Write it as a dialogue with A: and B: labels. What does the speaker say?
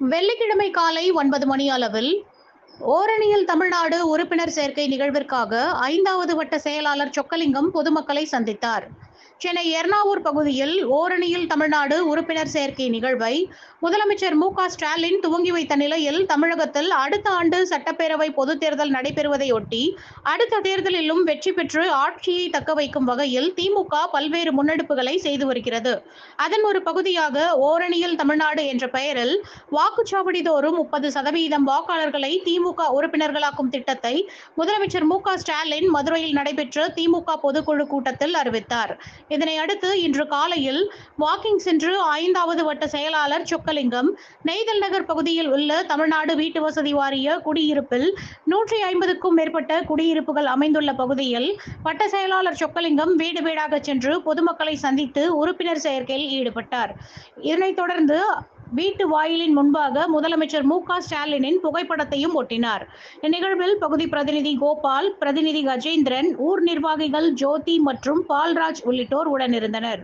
A: வெள்ளிக்கிழமை காலை ஒன்பது மணி அளவில் ஓரணியில் தமிழ்நாடு உறுப்பினர் சேர்க்கை நிகழ்விற்காக ஐந்தாவது வட்ட செயலாளர் சொக்கலிங்கம் பொதுமக்களை சந்தித்தார். சென்னை எர்ணாவூர் பகுதியில் ஓரணியில் தமிழ்நாடு உறுப்பினர் சேர்க்கை நிகழ்வை முதலமைச்சர் மு க ஸ்டாலின் துவங்கி வைத்த நிலையில் தமிழகத்தில் அடுத்த ஆண்டு சட்டப்பேரவை பொதுத் தேர்தல் நடைபெறுவதையொட்டி அடுத்த தேர்தலிலும் வெற்றி பெற்று ஆட்சியை தக்க வைக்கும் வகையில் திமுக பல்வேறு முன்னெடுப்புகளை செய்து வருகிறது. அதன் ஒரு பகுதியாக ஓரணியில் தமிழ்நாடு என்ற பெயரில் வாக்குச்சாவடி தோறும் முப்பது சதவீதம் வாக்காளர்களை திமுக உறுப்பினர்களாக்கும் திட்டத்தை முதலமைச்சர் மு க ஸ்டாலின் மதுரையில் நடைபெற்ற திமுக பொதுக்குழு கூட்டத்தில் அறிவித்தார். இதனை அடுத்து இன்று காலையில் வாக்கிங் சென்று ஐந்தாவது வட்ட செயலாளர் சொக்கலிங்கம் நெய்தல் நகர் பகுதியில் உள்ள தமிழ்நாடு வீட்டு வசதி வாரிய குடியிருப்பில் நூற்றி ஐம்பதுக்கும் மேற்பட்ட குடியிருப்புகள் அமைந்துள்ள பகுதியில் வட்ட செயலாளர் சொக்கலிங்கம் வீடு வீடாக சென்று பொதுமக்களை சந்தித்து உறுப்பினர் செயற்கையில் ஈடுபட்டார். இதனைத் தொடர்ந்து வீட்டு வாயிலின் முன்பாக முதலமைச்சர் மு க ஸ்டாலினின் புகைப்படத்தையும் ஒட்டினார். இந்நிகழ்வில் பகுதி பிரதிநிதி கோபால் பிரதிநிதி கஜேந்திரன் ஊர் நிர்வாகிகள் ஜோதி மற்றும் பால்ராஜ் உள்ளிட்டோர் உடனிருந்தனர்.